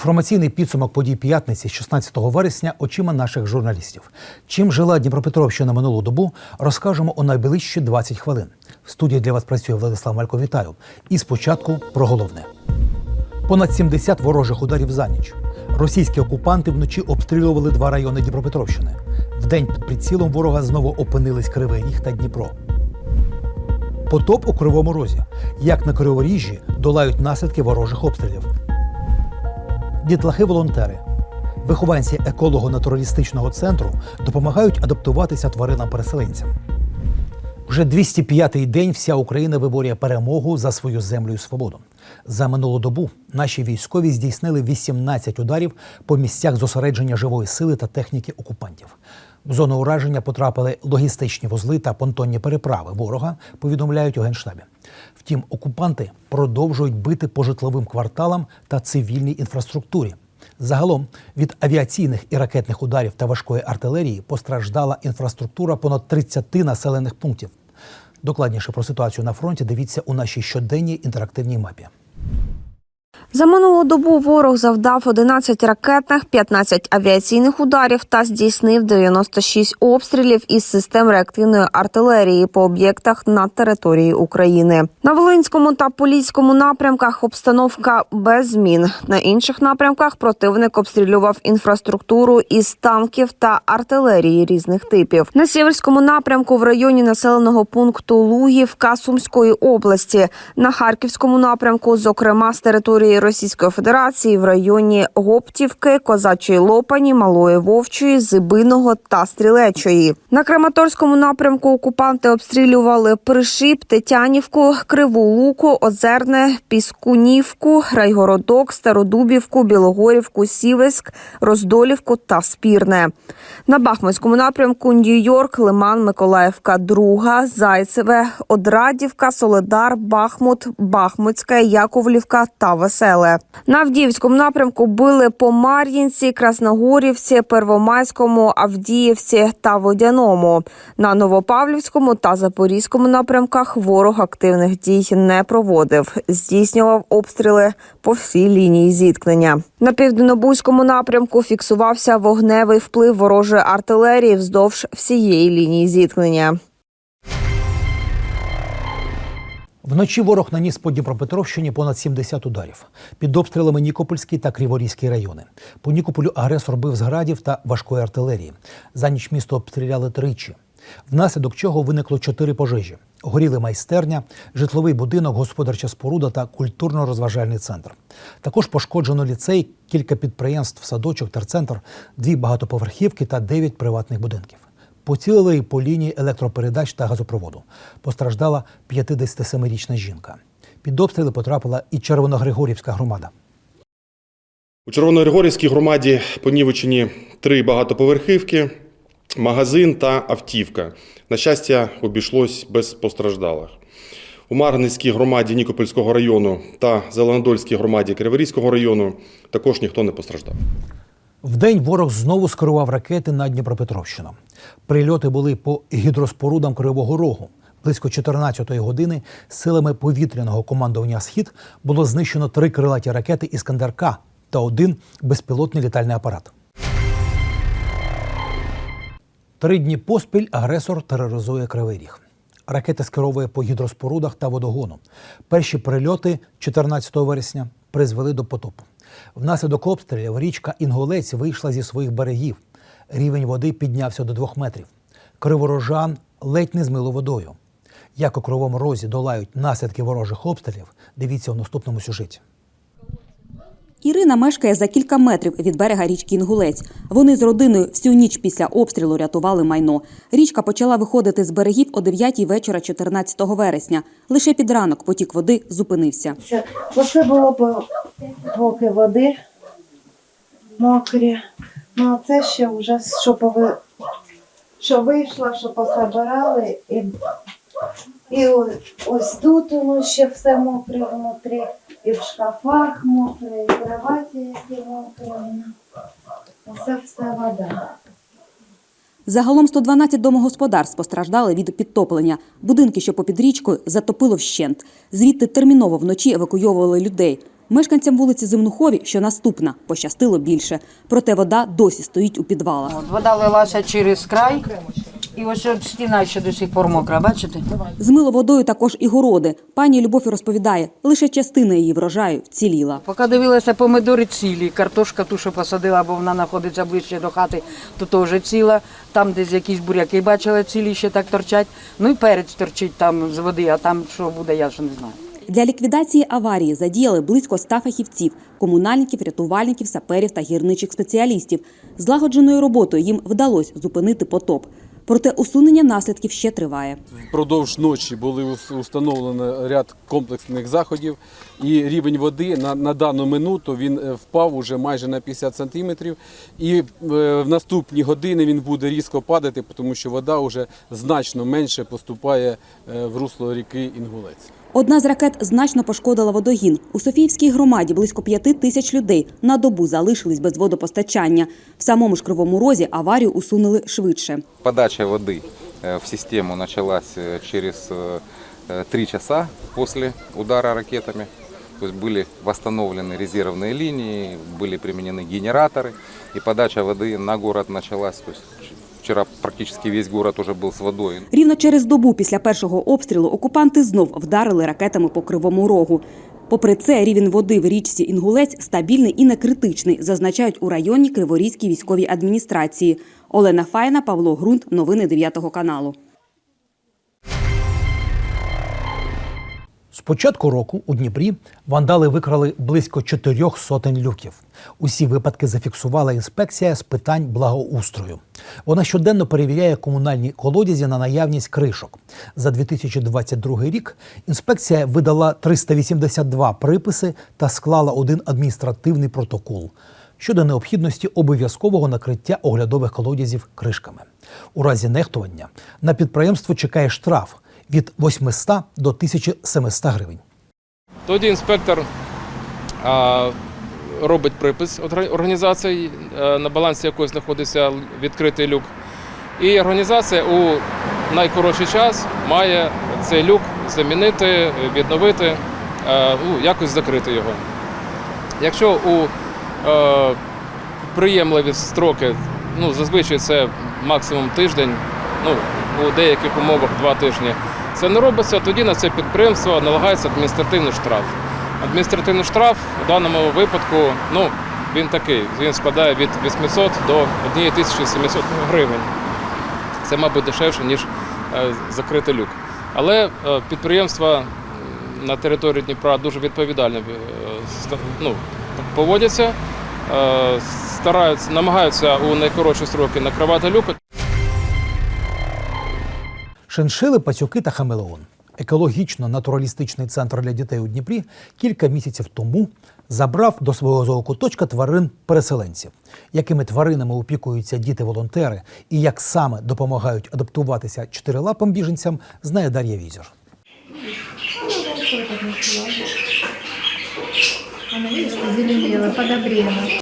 Інформаційний підсумок подій п'ятниці, 16 вересня, очима наших журналістів. Чим жила Дніпропетровщина минулу добу, розкажемо у найближчі 20 хвилин. В студії для вас працює Владислав Малько. Вітаю. І спочатку про головне. Понад 70 ворожих ударів за ніч. Російські окупанти вночі обстрілювали два райони Дніпропетровщини. Вдень під прицілом ворога знову опинились Кривий Ріг та Дніпро. Потоп у Кривому Розі. Як на Криворіжжі долають наслідки ворожих обстрілів. Дітлахи-волонтери. Вихованці еколого-натуралістичного центру допомагають адаптуватися тваринам-переселенцям. Вже 205-й день вся Україна виборює перемогу за свою землю і свободу. За минулу добу наші військові здійснили 18 ударів по місцях зосередження живої сили та техніки окупантів. В зону ураження потрапили логістичні вузли та понтонні переправи ворога, повідомляють у генштабі. Втім, окупанти продовжують бити по житловим кварталам та цивільній інфраструктурі. Загалом від авіаційних і ракетних ударів та важкої артилерії постраждала інфраструктура понад 30 населених пунктів. Докладніше про ситуацію на фронті дивіться у нашій щоденній інтерактивній мапі. За минулу добу ворог завдав 11 ракетних, 15 авіаційних ударів та здійснив 96 обстрілів із систем реактивної артилерії по об'єктах на території України. На Волинському та Поліському напрямках обстановка без змін. На інших напрямках противник обстрілював інфраструктуру із танків та артилерії різних типів. На Сіверському напрямку в районі населеного пункту Лугівка Сумської області, на Харківському напрямку, зокрема з території Російської Федерації в районі Гоптівки, Козачої Лопані, Малої Вовчої, Зибиного та Стрілечої. На Краматорському напрямку окупанти обстрілювали Пришип, Тетянівку, Криву Луку, Озерне, Піскунівку, Райгородок, Стародубівку, Білогорівку, Сівеськ, Роздолівку та Спірне. На Бахмутському напрямку Нью-Йорк, Лиман, Миколаївка, Друга, Зайцеве, Одрадівка, Соледар, Бахмут, Бахмутська, Яковлівка та Веселе. На Авдіївському напрямку били по Мар'їнці, Красногорівці, Первомайському, Авдіївці та Водяному. На Новопавлівському та Запорізькому напрямках ворог активних дій не проводив. Здійснював обстріли по всій лінії зіткнення. На південнобузькому напрямку фіксувався вогневий вплив ворожої артилерії вздовж всієї лінії зіткнення. Вночі ворог наніс по Дніпропетровщині понад 70 ударів. Під обстрілами Нікопольський та Криворізький райони. По Нікополю агресор бив з градів та важкої артилерії. За ніч місто обстріляли тричі. Внаслідок чого виникло чотири пожежі: горіли майстерня, житловий будинок, господарча споруда та культурно-розважальний центр. Також пошкоджено ліцей, кілька підприємств, садочок, терцентр, дві багатоповерхівки та дев'ять приватних будинків. Поцілили по лінії електропередач та газопроводу. Постраждала 57-річна жінка. Під обстріли потрапила і Червоногригорівська громада. У Червоногригорівській громаді понівечені три багатоповерхівки, магазин та автівка. На щастя, обійшлось без постраждалих. У Марганецькій громаді Нікопольського району та Зеленодольській громаді Криворізького району також ніхто не постраждав. Вдень ворог знову скерував ракети на Дніпропетровщину. Прильоти були по гідроспорудам Кривого Рогу. Близько 14-ї години силами повітряного командування Схід було знищено три крилаті ракети Іскандер-К та один безпілотний літальний апарат. Три дні поспіль агресор тероризує Кривий Ріг. Ракети скеровує по гідроспорудах та водогону. Перші прильоти 14 вересня призвели до потопу. Внаслідок обстрілів річка Інголець вийшла зі своїх берегів. Рівень води піднявся до двох метрів. Криворожан ледь не змило водою. Як у кривому розі долають наслідки ворожих обстрілів, дивіться у наступному сюжеті. Ірина мешкає за кілька метрів від берега річки Інгулець. Вони з родиною всю ніч після обстрілу рятували майно. Річка почала виходити з берегів о 9 вечора 14 вересня. Лише під ранок потік води зупинився. Це, оце було поки води мокрі. Ну а це ще вже що пови... що вийшло, що пособирали і, і ось тут воно ще все мокре внутрі, і в шкафах мокре, і в кроваті які мокрі. Оце все вода. Загалом 112 домогосподарств постраждали від підтоплення. Будинки, що попід річкою, затопило вщент. Звідти терміново вночі евакуйовували людей. Мешканцям вулиці Земнухові, що наступна, пощастило більше. Проте вода досі стоїть у підвалах. Вода лилася через край, і ось от стіна ще до сих пор мокра, бачите? Змило водою також і городи. Пані Любов розповідає, лише частина її врожаю вціліла. Поки дивилася помидори цілі, картошка ту, що посадила, бо вона знаходиться ближче до хати, то теж ціла. Там десь якісь буряки бачила цілі, ще так торчать. Ну і перець торчить там з води, а там що буде, я ще не знаю. Для ліквідації аварії задіяли близько ста фахівців, комунальників, рятувальників, саперів та гірничих спеціалістів. Злагодженою роботою їм вдалося зупинити потоп. Проте усунення наслідків ще триває. Впродовж ночі були ус- установлено ряд комплексних заходів, і рівень води на, на дану минуту він е, впав уже майже на 50 сантиметрів. І е, в наступні години він буде різко падати, тому що вода вже значно менше поступає е, в русло ріки Інгулець. Одна з ракет значно пошкодила водогін. У Софіївській громаді близько п'яти тисяч людей на добу залишились без водопостачання. В самому ж Кривому Розі аварію усунули швидше. Подача воды э, в систему началась э, через э, э, три часа после удара ракетами. То есть были восстановлены резервные линии, были применены генераторы, и подача воды на город началась. То практично весь город уже був з водою. Рівно через добу після першого обстрілу окупанти знов вдарили ракетами по Кривому Рогу. Попри це, рівень води в річці Інгулець стабільний і не критичний, зазначають у районній Криворізькій військовій адміністрації. Олена Файна, Павло Грунт. Новини 9 каналу. З початку року у Дніпрі вандали викрали близько чотирьох сотень люків. Усі випадки зафіксувала інспекція з питань благоустрою. Вона щоденно перевіряє комунальні колодязі на наявність кришок. За 2022 рік інспекція видала 382 приписи та склала один адміністративний протокол щодо необхідності обов'язкового накриття оглядових колодязів кришками. У разі нехтування на підприємство чекає штраф від 800 до 1700 гривень. Тоді інспектор а, робить припис орга- організації, на балансі якої знаходиться відкритий люк. І організація у найкоротший час має цей люк замінити, відновити, ну, якось закрити його. Якщо у е, приємливі строки, ну, зазвичай це максимум тиждень, ну, у деяких умовах два тижні, це не робиться, тоді на це підприємство налагається адміністративний штраф. Адміністративний штраф у даному випадку, ну, він такий, він складає від 800 до 1700 гривень. Це, мабуть, дешевше, ніж е, закрити люк. Але е, підприємства на території Дніпра дуже відповідально е, ну, поводяться, стараються, намагаються у найкоротші строки накривати люки. Шиншили, пацюки та хамелеон. Екологічно-натуралістичний центр для дітей у Дніпрі кілька місяців тому забрав до свого зоокуточка тварин переселенців. Якими тваринами опікуються діти-волонтери і як саме допомагають адаптуватися чотирилапим біженцям, знає Дар'я Візер.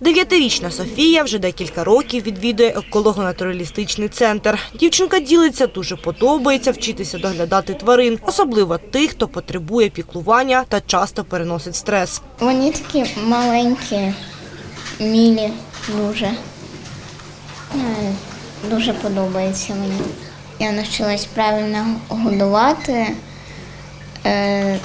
Дев'ятирічна Софія вже декілька років відвідує еколого-натуралістичний центр. Дівчинка ділиться, дуже подобається вчитися доглядати тварин, особливо тих, хто потребує піклування та часто переносить стрес. Вони такі маленькі, мілі дуже. Е, Дуже подобається мені. Я навчилась правильно годувати е,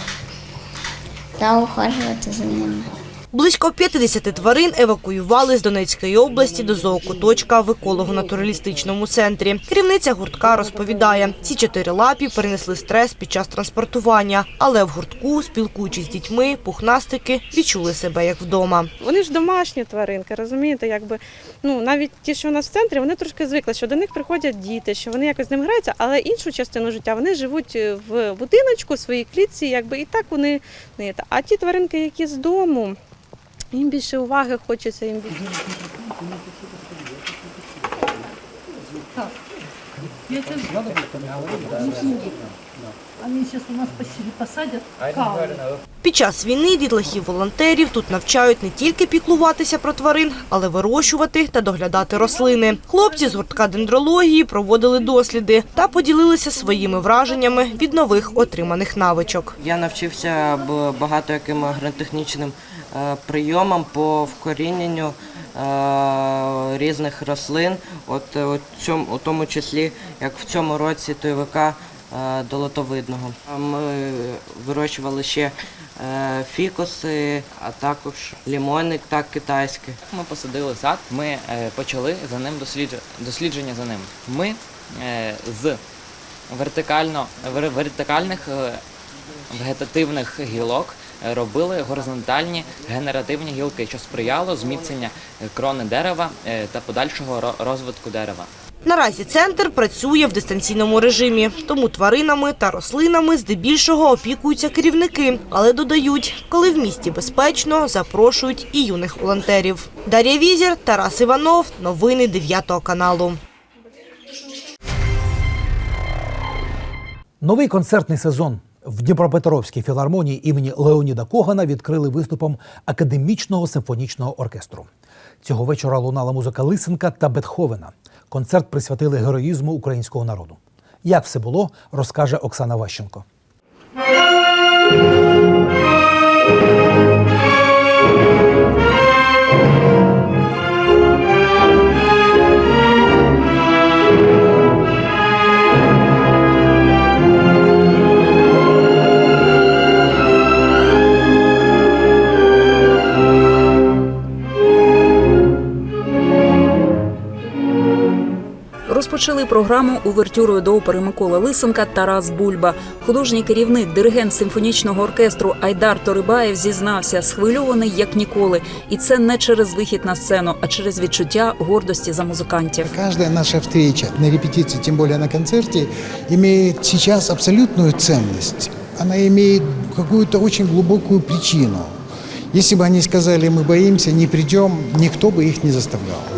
та ухажувати за ними. Близько 50 тварин евакуювали з Донецької області до зоокуточка в еколого-натуралістичному центрі. Керівниця гуртка розповідає, ці чотири лапі перенесли стрес під час транспортування, але в гуртку, спілкуючись з дітьми, пухнастики відчули себе як вдома. Вони ж домашні тваринки, розумієте, якби ну навіть ті, що у нас в центрі, вони трошки звикли, що до них приходять діти, що вони якось з ним граються, але іншу частину життя вони живуть в будиночку, в своїй клітці, якби і так вони не. А ті тваринки, які з дому, їм більше уваги хочеться їм більше. Під час війни дітлахів-волонтерів тут навчають не тільки піклуватися про тварин, але вирощувати та доглядати рослини. Хлопці з гуртка дендрології проводили досліди та поділилися своїми враженнями від нових отриманих навичок. Я навчився б- багато яким агротехнічним прийомам по вкоріненню е, різних рослин, от е, у цьому, у тому числі, як в цьому році тойвика е, долотовидного. Ми вирощували ще е, фікуси, а також лімони, так китайські. Ми посадили сад, ми е, почали за ним дослідження, дослідження за ним. Ми е, з вертикально, вертикальних е, вегетативних гілок е, робили горизонтальні генеративні гілки, що сприяло зміцнення крони дерева е, та подальшого розвитку дерева. Наразі центр працює в дистанційному режимі, тому тваринами та рослинами здебільшого опікуються керівники, але додають, коли в місті безпечно, запрошують і юних волонтерів. Дар'я Візір, Тарас Іванов. Новини 9 каналу. Новий концертний сезон в Дніпропетровській філармонії імені Леоніда Когана відкрили виступом академічного симфонічного оркестру. Цього вечора лунала музика Лисенка та Бетховена. Концерт присвятили героїзму українського народу. Як все було, розкаже Оксана Ващенко. Розпочали програму увертюрою до опери Миколи Лисенка Тарас Бульба. Художній керівник, диригент симфонічного оркестру Айдар Торибаєв зізнався, схвильований як ніколи, і це не через вихід на сцену, а через відчуття гордості за музикантів. Каждая наша встреча на репетиции, тем более на концерте, имеет сейчас абсолютную ценность. Она имеет какую-то очень глубокую причину. Если бы они сказали, мы боимся, не придем, никто бы их не заставлял.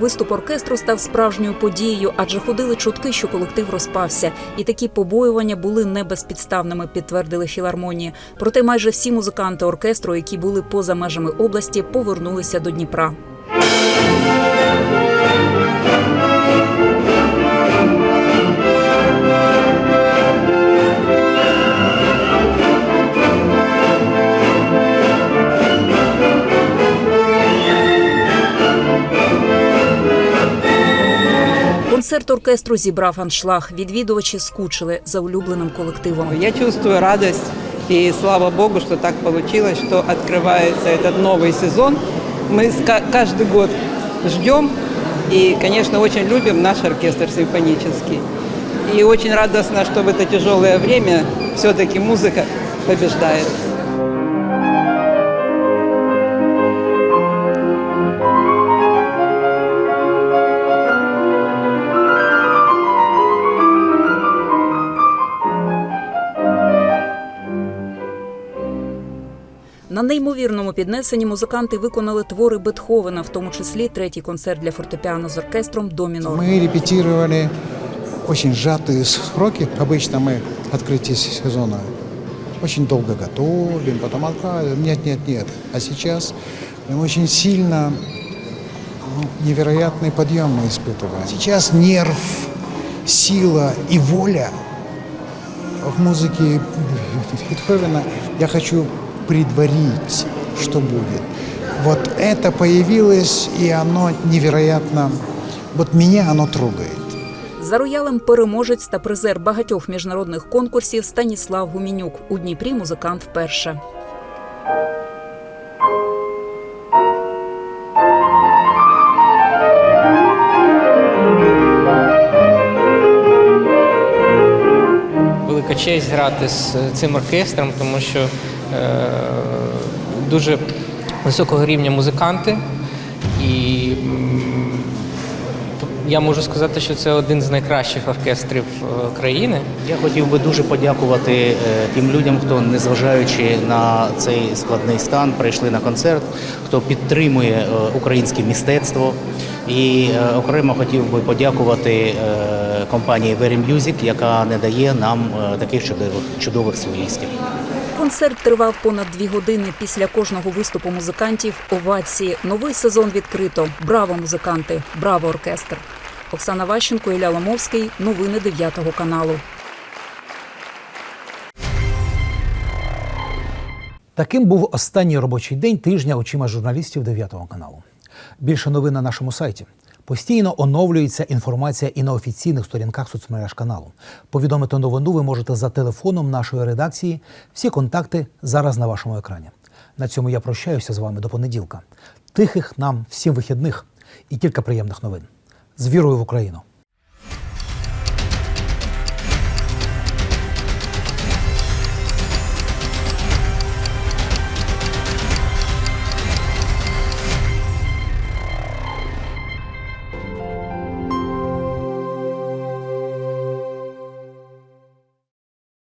Виступ оркестру став справжньою подією, адже ходили чутки, що колектив розпався, і такі побоювання були не безпідставними, підтвердили філармонії. Проте майже всі музиканти оркестру, які були поза межами області, повернулися до Дніпра. Концерт оркестру зібрав аншлаг. Відвідувачі скучили за улюбленим колективом. Я чувствую радость и слава Богу, что так получилось, что открывается этот новый сезон. Мы с- ка- каждый год ждем и, конечно, очень любим наш оркестр симфонический. И очень радостно, что в это тяжелое время все-таки музыка побеждает. На неймовірному піднесенні музиканти виконали твори Бетховена, в тому числі третій концерт для фортепіано з оркестром до мінор. Мы репетировали очень сжатые сроки. Обычно мы открытие сезона очень долго готовим, потом откладываем. Нет, нет, нет. А сейчас мы очень сильно ну, невероятный подъем мы испытываем. Сейчас нерв, сила и воля в музыке Бетховена я хочу предварить, что будет. Вот это появилось, и оно невероятно... Вот меня оно трогает. За роялем переможець та призер багатьох міжнародних конкурсів Станіслав Гумінюк. У Дніпрі музикант вперше. велика честь грати з цим оркестром, тому що дуже високого рівня музиканти. І я можу сказати, що це один з найкращих оркестрів е, країни. Я хотів би дуже подякувати е, тим людям, хто, незважаючи на цей складний стан, прийшли на концерт, хто підтримує е, українське мистецтво, І е, окремо хотів би подякувати е, компанії Very Music, яка не дає нам е, таких чудових, чудових солістів. Концерт тривав понад дві години. Після кожного виступу музикантів овації. Новий сезон відкрито. Браво, музиканти! Браво, оркестр! Оксана Ващенко, Ілля Ломовський. Новини 9 каналу. Таким був останній робочий день тижня очима журналістів 9 каналу. Більше новин на нашому сайті. Постійно оновлюється інформація і на офіційних сторінках соцмереж каналу. Повідомити новину ви можете за телефоном нашої редакції. Всі контакти зараз на вашому екрані. На цьому я прощаюся з вами до понеділка. Тихих нам всім вихідних і кілька приємних новин. З вірою в Україну!